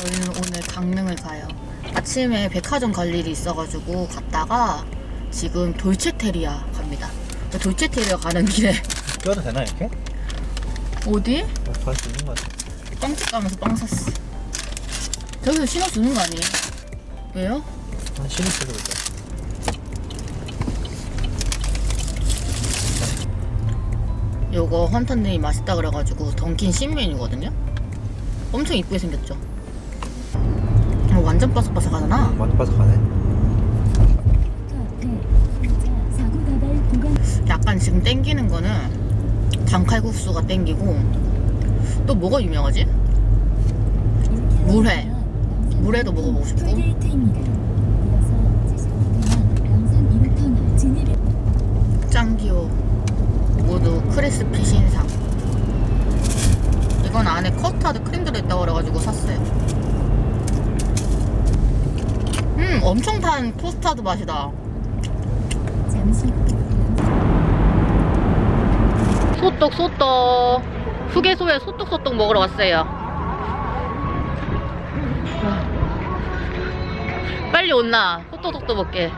저희는 오늘 강릉을 가요. 아침에 백화점 갈 일이 있어가지고 갔다가 지금 돌체테리아 갑니다. 돌체테리아 가는 길에 껴도 되나 이렇게? 어디? 갈수 있는 거 같아. 빵집 가면서 빵 샀어. 저기서 신어주는 거 아니에요? 왜요? 한 신을 쓰고 있다. 요거 헌터님이 맛있다 그래가지고 던킨 신메뉴거든요? 엄청 이쁘게 생겼죠? 어, 완전 바삭바삭하잖아. 많이 바삭하네. 약간 지금 땡기는 거는 단칼국수가 땡기고 또 뭐가 유명하지? 물회. 물회도 먹어보고 싶고 짱 귀여워 모두 크리스피 신상 이건 안에 커스타드 크림 들어있다고 그래가지고 샀어요 음 엄청 단 토스타드 맛이다. 소떡 소떡. 휴게소에 소떡 소떡 먹으러 왔어요. 빨리 온나. 소떡 소떡 먹게.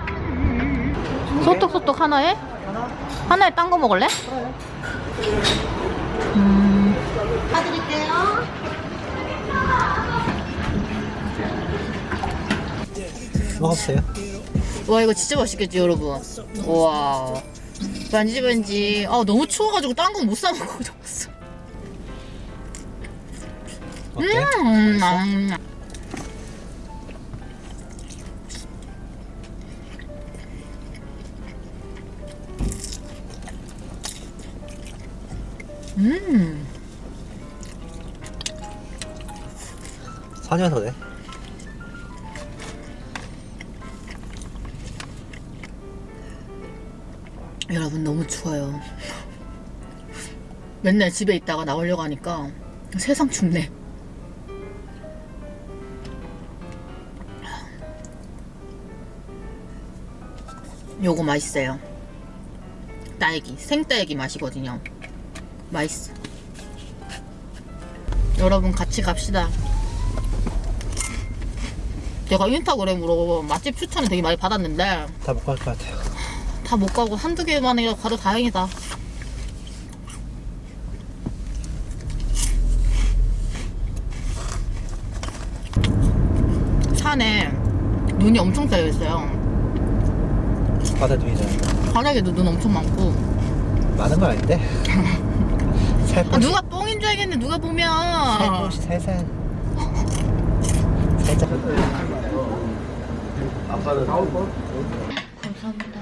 소떡 소떡 하나에? 하나에 딴 거 먹을래? 음. 먹어보세요. 와 이거 진짜 맛있겠지 여러분 우와 반지반지 아 너무 추워가지고 딴 건 못 사 먹고 어때? 음, 음. 음. 4년 전에 여러분 너무 추워요. 맨날 집에 있다가 나오려고 하니까 세상 춥네. 요거 맛있어요. 딸기, 생딸기 맛이거든요. 맛있어. 여러분 같이 갑시다. 제가 인스타그램으로 맛집 추천을 되게 많이 받았는데 다 못 갈 것 같아요. 다 못 가고 한두 개만이라도 가도 다행이다. 산에 눈이 엄청 쌓여 있어요. 바다 눈이잖아. 바닥에도 눈 엄청 많고. 많은 건 아닌데. 아, 살포시. 누가 뻥인 줄 알겠네, 누가 보면. 살포시 살살. 살짝. 감사합니다.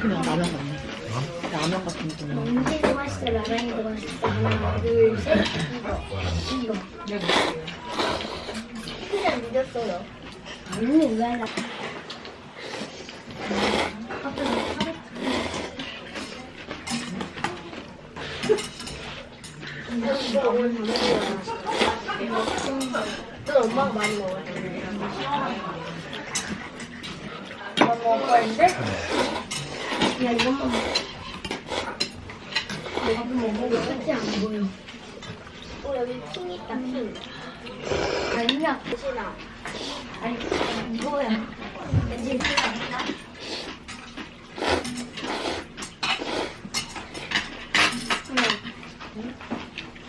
그냥 라면 같네. 라면 같은 느낌. 언제도 맛있어 라면이도 맛있어 하나 둘 셋 이거 이거 그냥 믿었어요. 아니 왜 나? 또 엄마가 많이 먹어요. 엄마 먹을 거인데? 야 이것만 먹어. 내가 뭐 먹어 끝이 안 보여. 어 여기 핑 있다 핑. 아니야 도시나. 아니 이거야. 왠지 핑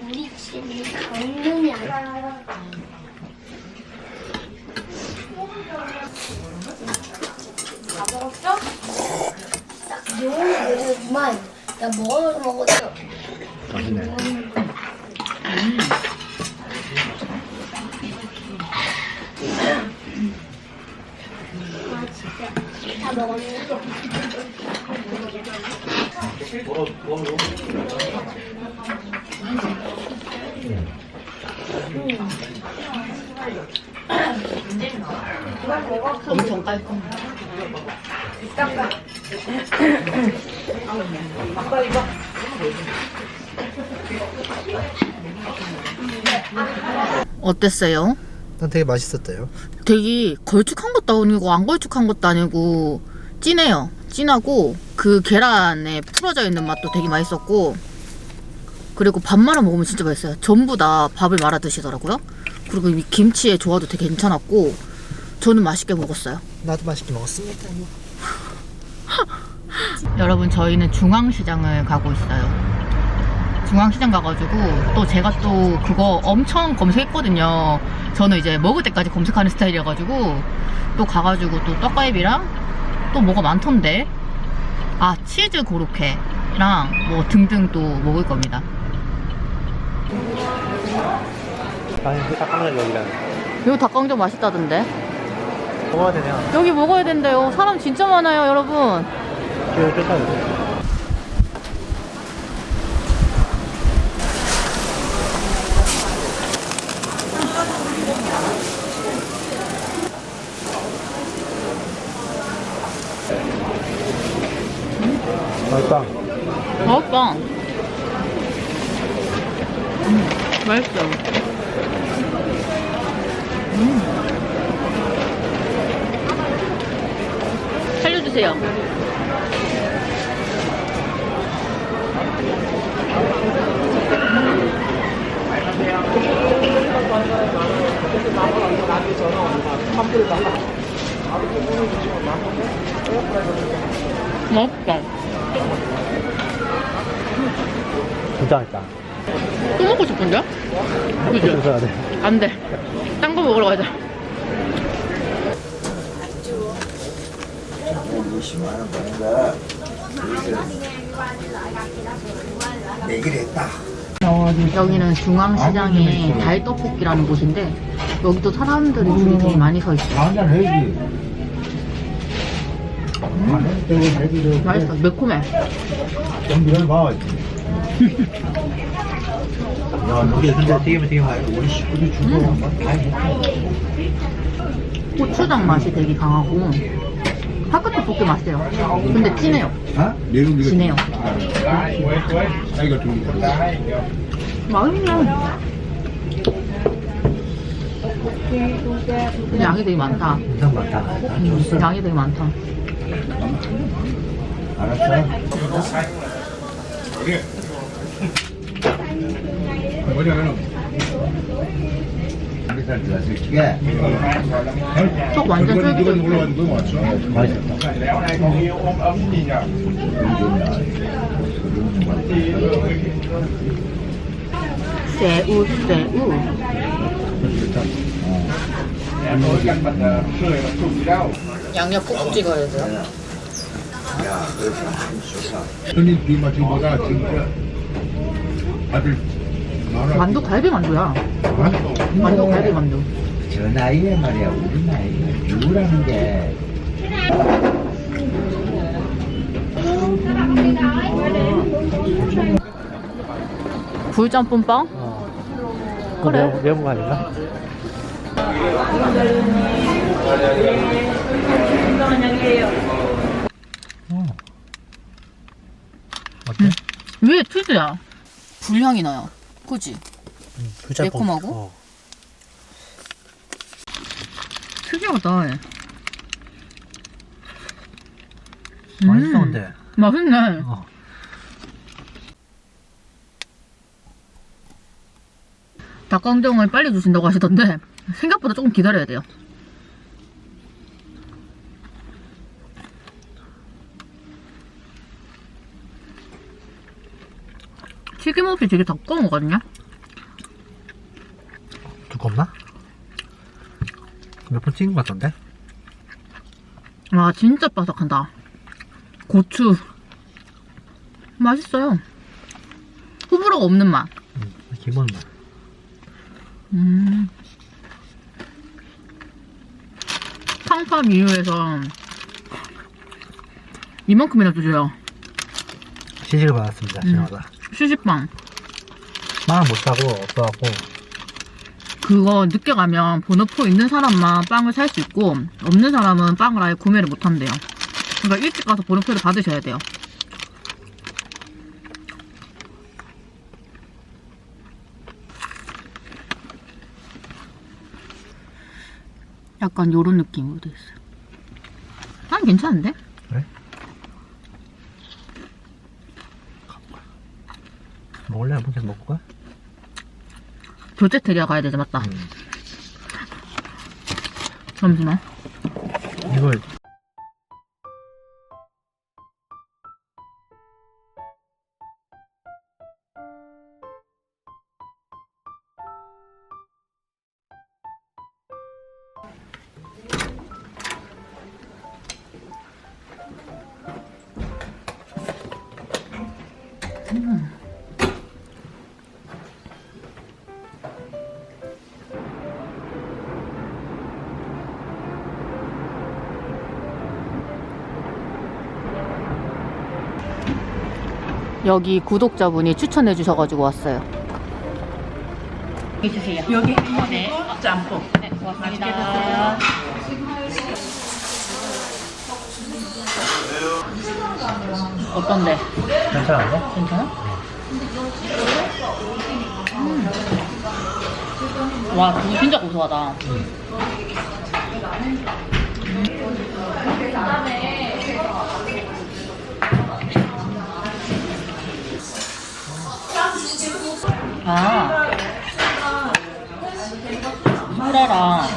우리 집이 강릉이 아니야. 다 먹었어? 나 먹어도 먹었어. 맛있네. 아 진짜 다 먹었는데 엄청 깔끔. 어땠어요? 난 되게 맛있었대요. 되게 걸쭉한 것도 아니고 안 걸쭉한 것도 아니고 진해요. 진하고 그 계란에 풀어져 있는 맛도 되게 맛있었고 그리고 밥 말아 먹으면 진짜 맛있어요. 전부 다 밥을 말아 드시더라고요. 그리고 이 김치의 조화도 되게 괜찮았고 저는 맛있게 먹었어요. 나도 맛있게 먹었습니다. 여러분 저희는 중앙시장을 가고 있어요. 중앙시장 가가지고 또 제가 또 그거 엄청 검색했거든요. 저는 이제 먹을 때까지 검색하는 스타일이어가지고 또 가가지고 또 떡갈비랑 또 뭐가 많던데 아 치즈 고로케랑 뭐 등등 또 먹을 겁니다. 그 닭강정 여기랑 여기 닭강정 맛있다던데 먹어야 되냐? 여기 먹어야 된대요. 사람 진짜 많아요 여러분. 기회 쫓아야 맛있다. 맛있다. 음, 맛있어. 주세요. 맛있다. 진짜 맛있다. 또 먹고 싶은데? 돼. 안 돼. 딴 거 먹으러 가자. 얘기를 했다. 여기는 중앙시장의 달떡볶이라는 곳인데 여기도 사람들이 줄이 되게 많이 서 있어요. 한잔 해야지. 맛있어. 매콤해. 연기를 봐. 야, 이게 근데 튀기면 되게 맛있어. 우리 식구들 주고 다 했어. 고추장 맛이 되게 강하고 학교떡볶이 맛이에요. 근데 진해요. 어? 진해요. 이거 좀 맛있네. 양이 되게 많다. 음, 양이 되게 많다. 알았어. 이게 속 완전 쫄깃쫄깃해. 맛있었다. 새우, 새우. 양념 꾹 찍어야 돼요. 손님 비마치보다 지금 아들 만두 갈비 만두야. 만두 만두 갈비 만두. 저 나이에 말이야 우리 나이에 누구라는 게 불짬뽕빵? 어. 그래. 매운 거 아닌가? 음. 어때? 왜 치즈야? 불향이 나요. 그지? 불짬뽕. 매콤하고? 어. 특이하다. 맛있어 음. 근데. 맛있네. 어. 닭강정을 빨리 주신다고 하시던데 생각보다 조금 기다려야 돼요. 튀김옷이 되게 두꺼운 거거든요. 두껍나? 몇 번 찍은 것 같던데? 와 진짜 바삭한다. 고추 맛있어요. 호불호가 없는 맛. 응, 기본 맛. 음. 팡팡 이유에서 이만큼이나 주세요. 시식을 받았습니다. 음. 신화 가. 시식빵. 만원 못 사고 없어갖고 그거 늦게 가면 번호표 있는 사람만 빵을 살 수 있고 없는 사람은 빵을 아예 구매를 못 한대요. 그러니까 일찍 가서 번호표를 받으셔야 돼요. 약간 요런 느낌으로 돼 있어요. 난 괜찮은데? 먹을래? 한번 계속 먹고 가? 교체 테리아 가야 되지 맞다. 잠시만. 이걸 여기 구독자분이 추천해 주셔가지고 왔어요. 여기 주세요. 여기 네. 짬뽕. 네, 고맙습니다. 어떤데? 괜찮은데? 괜찮아? 음. 와, 그거 진짜 고소하다. 아. 소라랑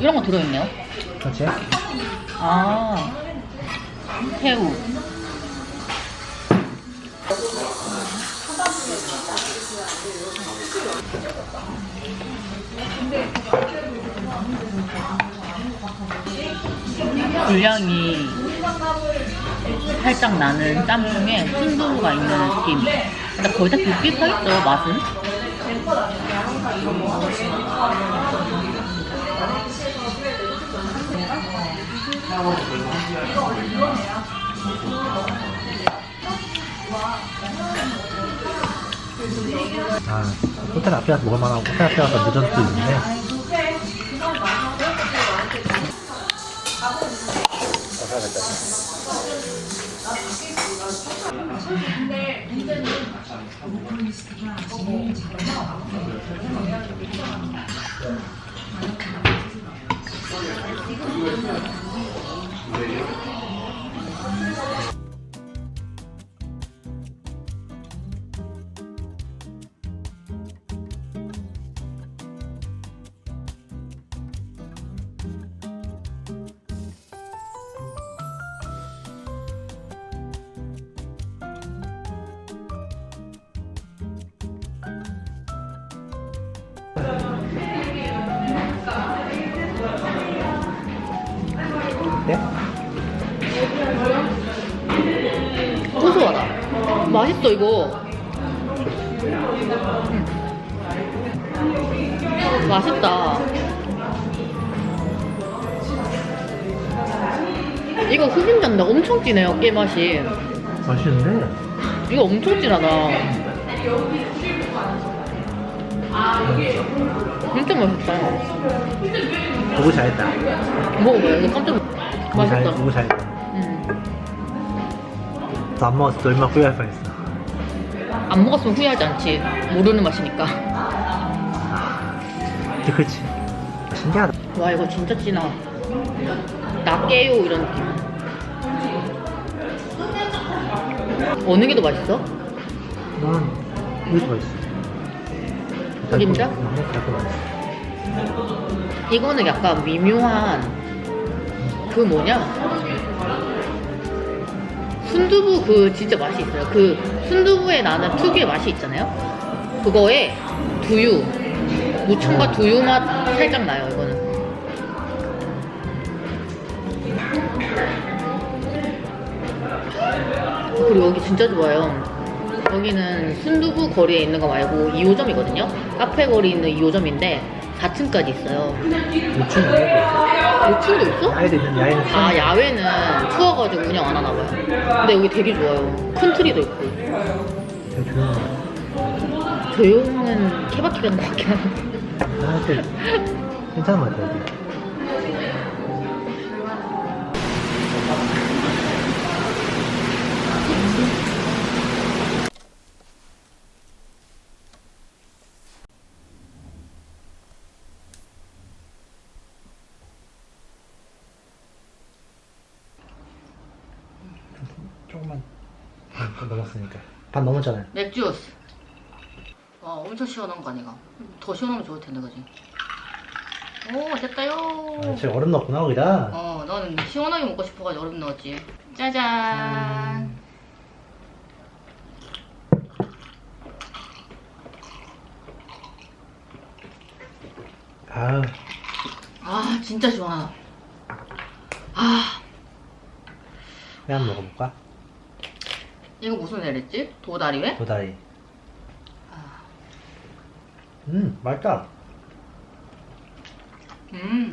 이런 거 들어있네요. 그렇지? 아. 새우. 분량이 살짝 나는 짬뽕에 순두부가 있는 느낌. 근데 거의 다 비슷하겠죠, 맛은? 아, 호텔 앞에 가서 먹을 만하고 호텔 앞에 가서 도 있는데 네? 맛있어, 이거. 음. 맛있다. 이거 흑임자인데 엄청 진해요, 깨 맛이. 맛있는데? 이거 엄청 진하다. 진짜 맛있다. 보고 잘했다 먹어봐요. 이거 깜짝 맛있다. 보고 잘했다 음. 너안 먹었을 때 얼마나 후회할 뻔했어? 안 먹었으면 후회하지 않지. 모르는 맛이니까. 근데 그렇지 신기하다. 와 이거 진짜 진하. 나 깨요 이런 느낌. 어느 게 더 맛있어? 난 이게 더 맛있어. 맛있어 이거는 약간 미묘한 그 뭐냐 순두부 그 진짜 맛이 있어요. 그 순두부에 나는 특유의 맛이 있잖아요. 그거에 두유 무청과 두유 맛 살짝 나요 이거는. 그리고 여기 진짜 좋아요. 여기는 순두부 거리에 있는 거 말고 2호점이거든요. 카페 거리 있는 2호점인데 4층까지 있어요 요즘 뭐야 5층도 있어? 야외도 있는 야외는 아 야외는 추워가지고 운영 안 하나 봐요 근데 여기 되게 좋아요 큰 트리도 있고 되게 조용해 조용한 케바케 간것 같긴 한데. 괜찮은 것 같아요. 여기. 반 넘었잖아요. 맥주스. 와, 엄청 시원한 거 아니가? 더 시원하면 좋을 텐데, 그지? 오, 됐다요. 아, 제 얼음 넣었구나 거기다. 어, 나는 시원하게 먹고 싶어가지고 얼음 넣었지. 짜잔. 아, 아, 진짜 시원하다. 아, 회 한번 먹어볼까? 이거 무슨 애랬지? 도다리회? 도다리. 아, 음, 맛있다. 음.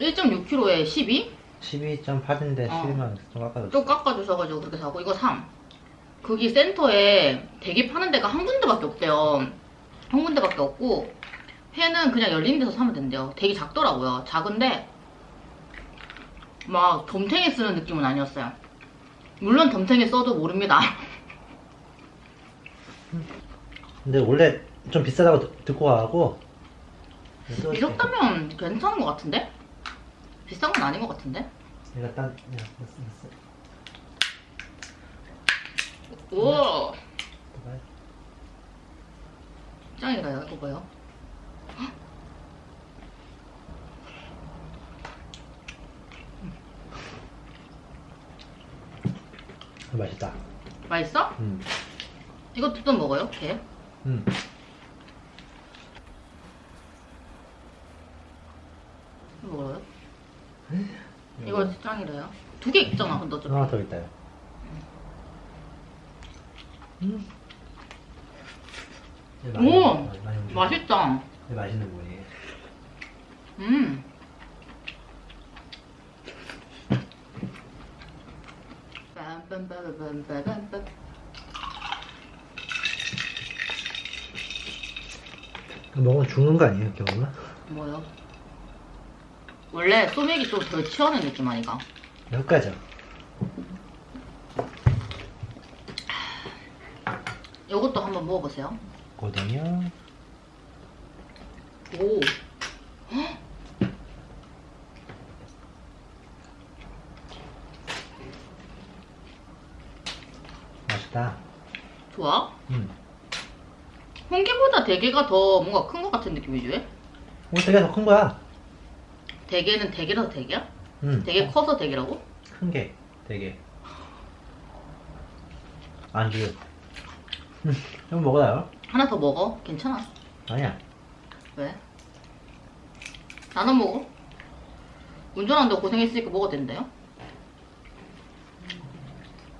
1.6kg에 12? 12.8인데 어. 12만 좀 깎아줬어. 좀 깎아주셔가지고 그렇게 사고 이거 3 거기 센터에 대게 파는 데가 한 군데밖에 없대요 한 군데밖에 없고 회는 그냥 열린 데서 사면 된대요 되게 작더라고요 작은데 막 덤탱이 쓰는 느낌은 아니었어요 물론 덤탱이 써도 모릅니다 근데 원래 좀 비싸다고 듣- 듣고 와갖고 비쌌다면 괜찮은 것 같은데? 비싼 건 아닌 것 같은데? 내가 딴 야, 됐어, 됐어. 오 도다리. 짱이다 이거 봐요 맛있다. 맛있어? 음, 이것도 또 먹어요? 게? 음. 먹어요? 이거 짱이래요. 두 개 있잖아, 근데 어차피. 하나 더 있다요. 음. 많이- 오! 맛있다. 맛있는 부분이에요. 음. 빰빰빠밤빰빰빰. 먹으면 죽는 거 아니에요, 경험은? 뭐요? 원래 소맥이 좀덜 치어는 느낌 아니가? 여기까지요. 이것도 한번 먹어보세요. 고등어. 오. 맛있다. 좋아? 음. 홍게보다 대게가 더 뭔가 큰 것 같은 느낌이지 왜? 이거 되게 더 큰 거야. 대게는 대게라서 대게야? 음. 되게 커서 대게라고? 큰 게, 되게. 안주. 음, 좀 먹어요. 하나 더 먹어. 괜찮아. 아니야. 왜? 나눠 먹어. 운전하는데 고생했으니까 먹어도 된대요.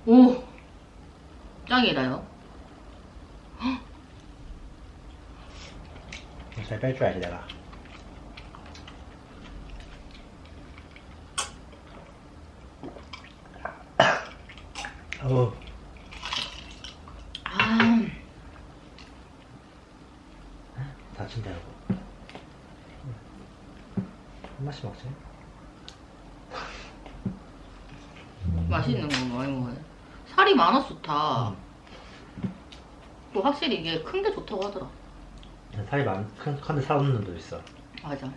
오! 짱이다요. 잘뺄줄 알지, 내가. 어우, 아, 다친다, 이거. 한 맛씩 먹지. 맛있는 거 많이 먹어요. 살이 많아서 좋다. 음. 또 확실히 이게 큰 게 좋다고 하더라. 살이 많, 큰, 큰데 살 없는 놈도 있어. 맞아.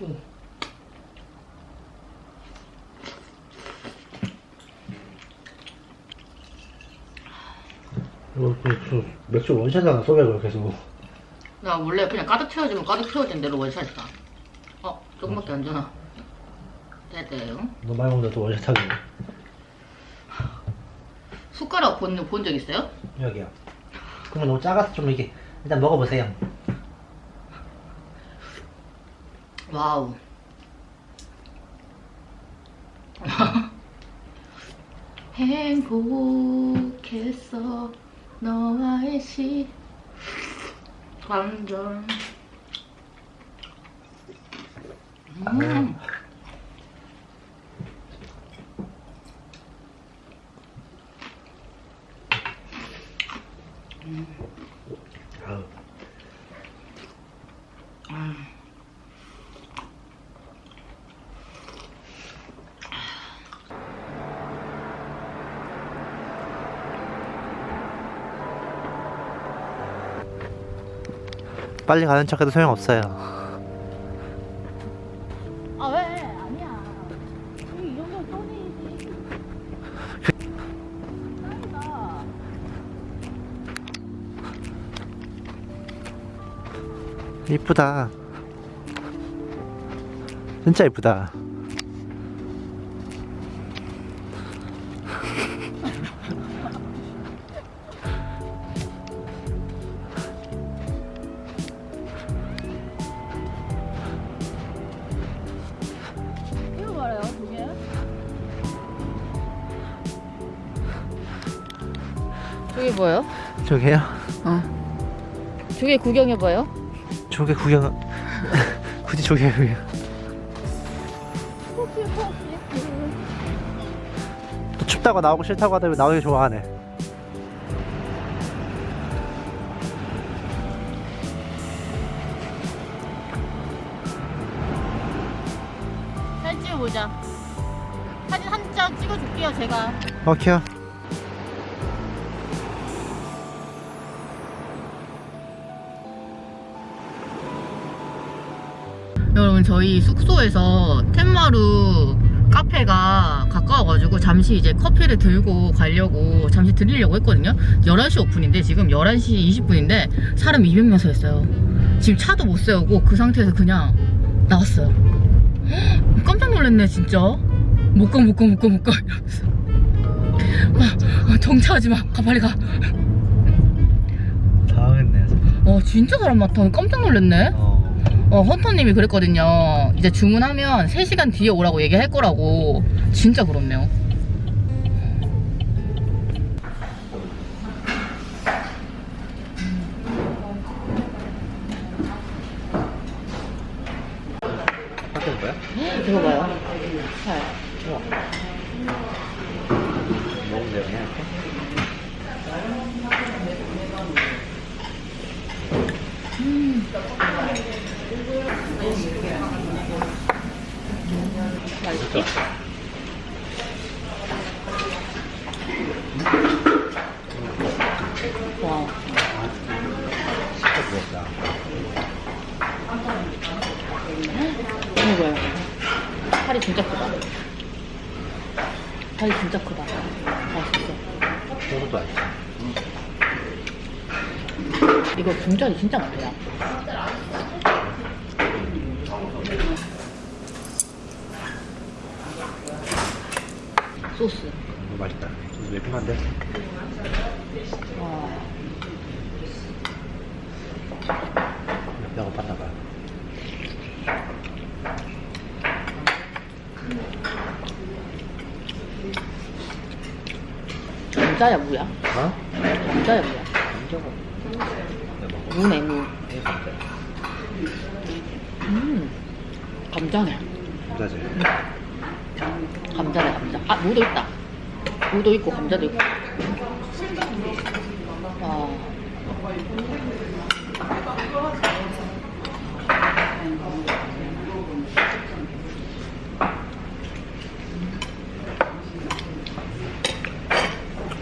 오. 이거, 그, 그, 맥주 원샷하나 소맥을 계속. 나 원래 그냥 가득 채워지면 가득 채워진 대로 원샷이다. 어, 조금밖에 안 주나. 됐대요. 너무 많이 먹는데 또 원샷하고. 숟가락 본, 본 적 있어요? 여기요. 그러면 너무 작아서 좀 이렇게, 일단 먹어보세요. 와우. 행복했어 너와의 시 감정 음. 빨리 가는 척해도 소용없어요. 아 왜? 아니야. 이 정도 떠내야지. 짱이다. 이쁘다. 진짜 이쁘다. 저게 뭐예요? 저게요? 어. 저게 구경해봐요. 저게 구경. 굳이 저게 구경. 또 춥다고 나오고 싫다고 하다 왜 나오기 좋아하네. 사진 찍어보자. 사진 한 장 찍어줄게요, 제가. 오케이. 여 러분 저희 숙소에서 텐마루 카페가 가까워가지고 잠시 이제 커피를 들고 가려고 잠시 들리려고 했거든요. 11시 오픈인데 지금 11시 20분인데 사람 200명 서 있어요. 지금 차도 못 세우고 그 상태에서 그냥 나왔어요. 헉, 깜짝 놀랐네 진짜. 못 가 못 가 못 가 못 가. 이러면서 정차하지 마. 가 빨리 가. 당황했네. 어, 진짜 사람 많다. 깜짝 놀랐네. 어. 어, 헌터님이 그랬거든요. 이제 주문하면 3시간 뒤에 오라고 얘기할 거라고. 진짜 그렇네요. 그냥. 맛있지? 와. 진짜 부럽다. 이거 봐요. 살이 진짜 크다. 살이 진짜 크다. 맛있어. 안 써. 이거 분짜리 진짜 많아요. 소스. 너무 맛있다. 좀 매콤한데? 와. 배고팠나 봐. 감자야 무야? 어? 감자야 무야? 감자가. 무네 무. 이게 감자. 음. 감자네. 감자지. 감자네 감자. 아 무도 있다. 무도 있고 감자도 있고. 와.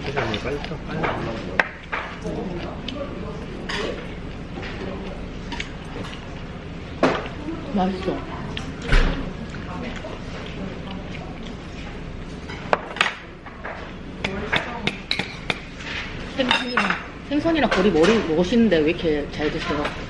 세상에 빨리 쳐. 빨리 먹는 거. 맛있어. 생선이랑 생선이랑 거리 머리 멋있는데 왜 이렇게 잘 드세요?